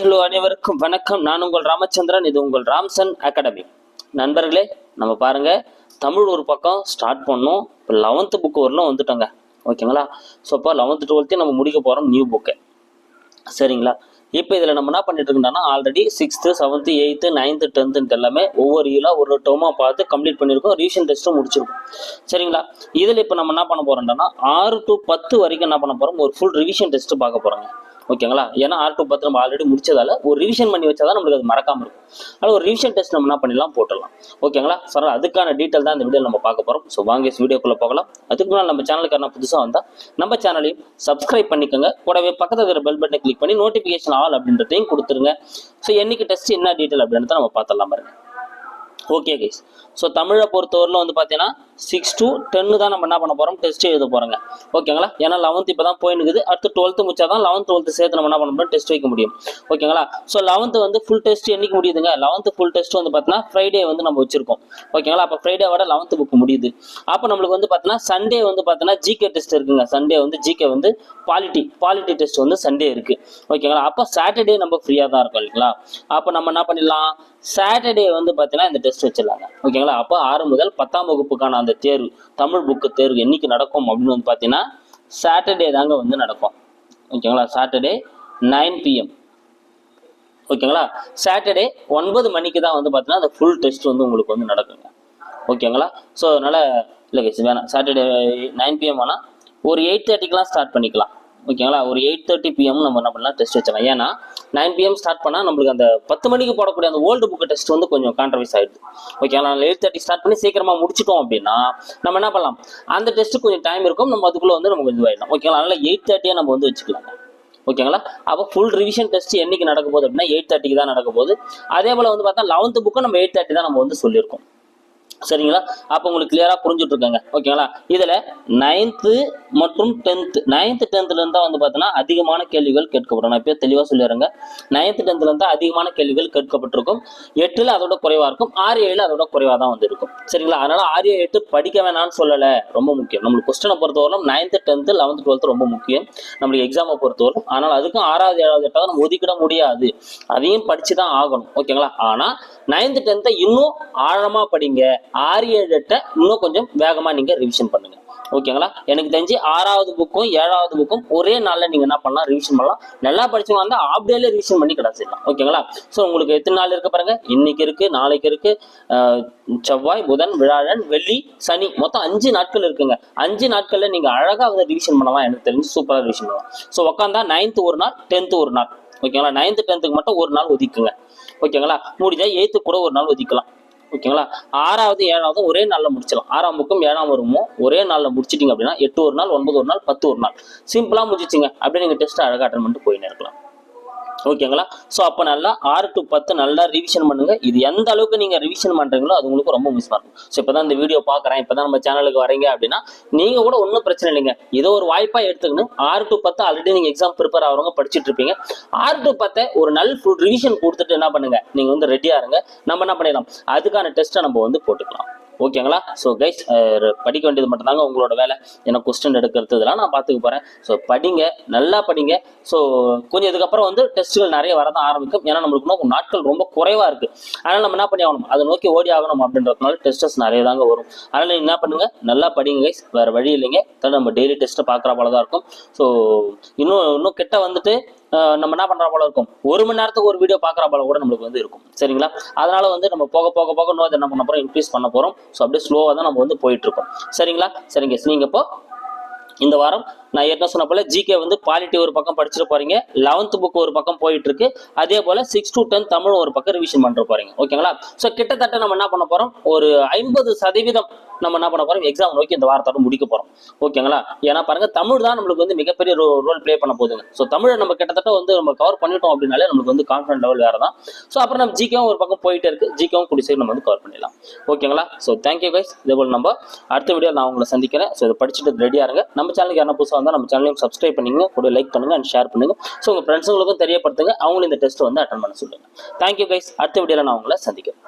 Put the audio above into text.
Hello அனைவருக்கும் வணக்கம். நான் உங்கள் ராமச்சந்திரன் இது உங்கள் ராம்சன் அகாடமி. நண்பர்களே நம்ம பாருங்க தமிழ் ஒரு பக்கம் ஸ்டார்ட் பண்ணோம் இப்போ லெவன்த்து புக்கு வரலாம் வந்துட்டோங்க. ஓகேங்களா? ஸோ இப்போ லெவன்த்து டுவெல்த்தையும் நம்ம முடிக்க போகிறோம் நியூ புக்கு சரிங்களா? இப்போ இதில் நம்ம என்ன பண்ணிட்டு இருக்கோம்னா already sixth seventh eighth ninth டென்த்துன்ட்டு எல்லாமே ஒவ்வொரு இயலாக ஒரு டோமாக பார்த்து கம்ப்ளீட் பண்ணியிருக்கோம் ரிவிஷன் டெஸ்ட்டும் முடிச்சிருக்கோம். சரிங்களா? இதில் இப்போ நம்ம என்ன பண்ண போகிறோம்னா ஆறு டு பத்து வரைக்கும் என்ன பண்ண போகிறோம் ஒரு ஃபுல் ரிவிஷன் டெஸ்ட்டு பார்க்க போகிறோங்க ஓகேங்களா? ஏன்னா ஆர் டூ பத்து நம்ம ஆல்ரெடி முடிச்சதால ஒரு ரிவிஷன் பண்ணி வச்சாதான் நம்மளுக்கு அது மறக்காம இருக்கும். ஆனால் ஒரு ரிவிஷன் டெஸ்ட் நம்ம என்ன பண்ணிடலாம் போட்டுடலாம். ஓகேங்களா? சார் அதுக்கான டீட்டெயில் தான் இந்த வீடியோ நம்ம பார்க்க போகிறோம் ஸோ வாங்க வீடியோக்குள்ளே போகலாம். அதுக்கு முன்னாடி நம்ம சேனலுக்கு என்ன புதுசாக வந்தால் நம்ம சேனலையும் சப்ஸ்கிரைப் பண்ணிக்கோங்க. கூடவே பக்கத்தில் இருக்கிற பெல் பட்டனை கிளிக் பண்ணி நோட்டிஃபிகேஷன் ஆல் அப்படின்றதையும் கொடுத்துருங்க. ஸோ என்னைக்கு டெஸ்ட் என்ன டீட்டெயில் அப்படின்றத நம்ம பார்த்துடலாம் பாருங்க. ஓகே கைஸ் ஸோ தமிழை பொறுத்தவரையில் வந்து பார்த்தீங்கன்னா சிக்ஸ் டு டென்னு தான் நம்ம என்ன பண்ண போகிறோம் டெஸ்ட் எழுத போகிறோங்க ஓகேங்களா ஏன்னா லெவன்த் இப்போ தான் போயினுக்குது அடுத்து டுவெல்த்து முடிச்சா தான் லெவன்த் டுவெல்த்து சேர்த்து நம்ம என்ன பண்ண முடியும்? டெஸ்ட் வைக்க முடியும். ஓகேங்களா ஸோ லெவன்த்து வந்து ஃபுல் டெஸ்ட் என்னைக்கு முடியுதுங்க? லெவன்த்து ஃபுல் டெஸ்ட் வந்து பார்த்தீங்கன்னா ஃப்ரைடே வந்து நம்ம வச்சிருக்கோம். ஓகேங்களா அப்போ ஃப்ரைடே விட லெவன்த்து புக் முடியுது. அப்போ நம்மளுக்கு வந்து பார்த்தீங்கன்னா சண்டே வந்து பார்த்தீங்கன்னா ஜிகே டெஸ்ட் இருக்குங்க. சண்டே வந்து ஜிகே வந்து பாலிட்டி பாலிட்டி டெஸ்ட் வந்து சண்டே இருக்கு. ஓகேங்களா அப்போ சாட்டர்டே நம்ம ஃப்ரீயாக தான் இருக்கும் இல்லைங்களா? அப்போ நம்ம என்ன பண்ணிடலாம்? சாட்டர்டே வந்து பார்த்தீங்கன்னா இந்த டெஸ்ட் வச்சிடலாங்க. ஓகேங்களா? அப்போ ஆறு முதல் பத்தாம் வகுப்புக்கான அந்த தேர்வு தமிழ் புக்கு தேர்வு என்னைக்கு நடக்கும் அப்படின்னு வந்து பார்த்தீங்கன்னா சாட்டர்டே தாங்க வந்து நடக்கும். ஓகேங்களா? சாட்டர்டே நைன் பிஎம் ஓகேங்களா? சாட்டர்டே ஒன்பது மணிக்கு தான் வந்து பார்த்தீங்கன்னா அந்த ஃபுல் டெஸ்ட் வந்து உங்களுக்கு வந்து நடக்குங்க. ஓகேங்களா? ஸோ அதனால் இல்லை கேஸ் வேணாம். சாட்டர்டே நைன் பிஎம் ஆனால் ஒரு எயிட் தேர்ட்டிக்கெலாம் ஸ்டார்ட் பண்ணிக்கலாம். ஓகேங்களா? ஒரு எயிட் தேர்ட்டி பிஎம் நம்ம என்ன பண்ணலாம்? டெஸ்ட் வச்சிடலாம். ஏன்னா நைன் பிஎம் ஸ்டார்ட் பண்ணால் நம்மளுக்கு அந்த பத்து மணிக்கு போடக்கூடிய அந்த ஓல்டு புக்கு டெஸ்ட் வந்து கொஞ்சம் கான்ட்ரவைஸ் ஆகிடுது ஓகேங்களா? எயிட் தேர்ட்டி ஸ்டார்ட் பண்ணி சீக்கிரமாக முடிச்சிட்டோம் அப்படின்னா நம்ம என்ன பண்ணலாம்? அந்த டெஸ்ட்டு கொஞ்சம் டைம் இருக்கும். நம்ம அதுக்குள்ளே வந்து நம்ம ஆகிடும் ஓகேங்களா? அதனால் எயிட் தேர்ட்டியாக நம்ம வந்து வச்சுக்கலாம். ஓகேங்களா? அப்போ ஃபுல் ரிவிஷன் டெஸ்ட் என்னைக்கு நடக்க போகுது அப்படின்னா எயிட் தேர்ட்டிக்கு தான் நடக்க போகுது. அதே போல் வந்து பார்த்தா லெவன்த்து புக்கு நம்ம எயிட் தேர்ட்டி தான் நம்ம வந்து சொல்லியிருக்கோம். சரிங்களா? அப்போ உங்களுக்கு கிளியராக புரிஞ்சுட்டு இருக்காங்க ஓகேங்களா இதில் நைன்த்து மற்றும் டென்த்து நைன்த்து டென்த்துலேருந்து தான் வந்து பார்த்தீங்கன்னா அதிகமான கேள்விகள் கேட்கப்படும். நான் இப்போ தெளிவாக சொல்லிடுறேங்க. நைன்த்து டென்த்துலேருந்து தான் அதிகமான கேள்விகள் கேட்கப்பட்டிருக்கும். எட்டில் அதோட குறைவாக இருக்கும். ஆறு ஏழு அதோட குறைவாக தான் வந்து இருக்கும். சரிங்களா? அதனால் ஆறு எட்டு படிக்க வேணாம்னு சொல்லலை. ரொம்ப முக்கியம். நம்மளுக்கு கொஸ்டினை பொறுத்தவரைக்கும் நைன்த்து டென்த்து லெவன்த்து டுவெல்த்து ரொம்ப முக்கியம். நம்மளுக்கு எக்ஸாமை பொறுத்தவரைக்கும் ஆனால் அதுக்கும் ஆறாவது ஏழாவது எட்டாவது நம்ம ஒதுக்கிட முடியாது. அதையும் படித்து தான் ஆகணும் ஓகேங்களா ஆனால் நைன்த்து டென்த்தை இன்னும் ஆழமாக படிங்க. ஆறு ஏழு எட்டை இன்னும் கொஞ்சம் வேகமாக நீங்கள் ரிவிஷன் பண்ணுங்கள் ஓகேங்களா எனக்கு தெரிஞ்சு ஆறாவது புக்கும் ஏழாவது புக்கும் ஒரே நாளில் நீங்கள் என்ன பண்ணலாம்? ரிவிஷன் பண்ணலாம். நல்லா படிச்சவங்க வந்து ஆஃப் டேல ரிவிஷன் பண்ணி கிடச்சிடலாம் ஓகேங்களா ஸோ உங்களுக்கு எத்தனை நாள் இருக்க பாருங்க? இன்னைக்கு இருக்குது நாளைக்கு இருக்குது செவ்வாய் புதன் விழாழன் வெள்ளி சனி. மொத்தம் அஞ்சு நாட்கள் இருக்குங்க. அஞ்சு நாட்களில் நீங்கள் அழகாக வந்து ரிவிஷன் பண்ணலாம். எனக்கு தெரிஞ்சு சூப்பராக ரிவிஷன் பண்ணலாம். ஸோ உட்காந்தா நைன்த்து ஒரு நாள் டென்த்து ஒரு நாள். ஓகேங்களா நைன்த்து டென்த்துக்கு மட்டும் ஒரு நாள் ஒதுக்குங்க. ஓகேங்களா முடிஞ்சால் எயித்து கூட ஒரு நாள் ஒதுக்கலாம். ஓகேங்களா? ஆறாவது ஏழாவது ஒரே நாளில் முடிச்சிடலாம். ஆறாம் புக்கும் ஏழாம் வருமோ ஒரே நாளில் முடிச்சிட்டிங்க அப்படின்னா எட்டு ஒரு நாள் ஒன்பது ஒரு நாள் பத்து ஒரு நாள். சிம்பிளாக முடிச்சிச்சிங்க அப்படியே நீங்கள் டெஸ்ட் அழகாக அட்டன் பண்ணிட்டு போயின்னு இருக்கலாம். ஓகேங்களா ஸோ அப்போ நல்லா ஆறு டு பத்து நல்லா ரிவிஷன் பண்ணுங்க. இது எந்த அளவுக்கு நீங்கள் ரிவிஷன் பண்ணுறீங்களோ அது உங்களுக்கு ரொம்ப மிஸ் பண்ணும் ஸோ இப்போ தான் இந்த வீடியோ பார்க்குறேன். இப்போ தான் நம்ம சேனலுக்கு வரீங்க அப்படின்னா நீங்கள் கூட ஒன்றும் பிரச்சனை இல்லைங்க. ஏதோ ஒரு வாய்ப்பாக எடுத்துக்கணும். ஆறு டு பத்து ஆல்ரெடி நீங்கள் எக்ஸாம் ப்ரிப்பேர் ஆகிறவங்க படிச்சுட்டு இருப்பீங்க. ஆறு டு பத்தை ஒரு நல்ல ஃபுல் ரிவிஷன் கொடுத்துட்டு என்ன பண்ணுங்க? நீங்கள் வந்து ரெடியாக இருங்க. நம்ம என்ன பண்ணிடலாம்? அதுக்கான டெஸ்ட்டை நம்ம வந்து போட்டுக்கலாம். ஓகேங்களா ஸோ கைஸ் படிக்க வேண்டியது மட்டும்தாங்க உங்களோட வேலை. ஏன்னா கொஸ்டின் எடுக்கிறது இதெல்லாம் நான் பார்த்துக்க போகிறேன் ஸோ படிங்க நல்லா படிங்க. ஸோ கொஞ்சம் இதுக்கப்புறம் வந்து டெஸ்ட்டுகள் நிறைய வரதான் ஆரம்பிக்கும். ஏன்னா நம்மளுக்கு இன்னும் நாட்கள் ரொம்ப குறைவாக இருக்குது அதனால் நம்ம என்ன பண்ணி ஆகணும்? அதை நோக்கி ஓடி ஆகணும் அப்படின்றதுனால டெஸ்டஸ் நிறைய தாங்க வரும். அதனால் நீங்கள் என்ன பண்ணுங்கள் நல்லா படிங்க கைஸ் வேறு வழி இல்லைங்க. நம்ம டெய்லி டெஸ்ட்டை பார்க்குற போல தான் இருக்கும். ஸோ இன்னும் இன்னும் கிட்ட வந்துட்டு நம்ம என்ன பண்ற போல இருக்கும்? ஒரு மணி நேரத்துக்கு ஒரு வீடியோ பார்க்குற போல கூட நம்மளுக்கு வந்து இருக்கும். சரிங்களா? அதனால வந்து நம்ம போக போக போக நோய் என்ன பண்ண போறோம்? இன்க்ரீஸ் பண்ண போறோம். ஸோ அப்படியே ஸ்லோவாக தான் நம்ம வந்து போயிட்டு இருக்கோம். சரிங்களா? சரிங்க நீங்க இப்போ இந்த வாரம் நான் ஏற்கனவே சொன்ன போல ஜிகே வந்து பாலிட்டி ஒரு பக்கம் படிச்சுட்டு போறீங்க லெவன்த் புக் ஒரு பக்கம் போயிட்டு இருக்கு அதே போல சிக்ஸ் டு டென் தமிழ் ஒரு பக்கம் ரிவிஷன் பண்ற போறீங்க. ஓகேங்களா ஸோ கிட்டத்தட்ட நம்ம என்ன பண்ண போறோம்? ஒரு ஐம்பது சதவீதம் நம்ம என்ன பண்ண போறோம்? எக்ஸாம் நோக்கி இந்த வாரத்தோட முடிக்க போறோம். ஓகேங்களா ஏன்னா பாருங்க தமிழ் தான் நம்மளுக்கு வந்து மிகப்பெரிய ரோல் ப்ளே பண்ண போகுதுங்க. ஸோ தமிழை நம்ம கிட்டத்தட்ட வந்து நம்ம கவர் பண்ணிட்டோம் அப்படின்னாலே நம்மளுக்கு வந்து கான்ஃபிடன்ட் லெவல் வேற தான் ஸோ அப்புறம் நம்ம ஜிகேவும் ஒரு பக்கம் போயிட்டே இருக்கு. ஜிகேவும் கூடிய சேர்ந்து நம்ம வந்து கவர் பண்ணிடலாம். ஓகேங்களா ஸோ தேங்க்யூ கைஸ் இதே போல் நம்ம அடுத்த வீடியோ நான் உங்களை சந்திக்கிறேன். ஸோ இதை படிச்சுட்டு ரெடியாக இருங்க. நம்ம சேனலுக்கு யாரும் புதுசாக வந்தால் நம்ம சேனலையும் சப்ஸ்கிரைப் பண்ணிங்க கூட லைக் பண்ணுங்க அண்ட் ஷேர் பண்ணுங்க. ஸோ உங்கள் ஃப்ரெண்ட்ஸுங்களுக்கும் தெரியப்படுத்துங்க. அவங்களும் இந்த டெஸ்ட் வந்து அட்டன் பண்ண சொல்லுங்க. தேங்க்யூ கைஸ் அடுத்த வீடியோவில் நான் உங்களை சந்திக்கிறேன்.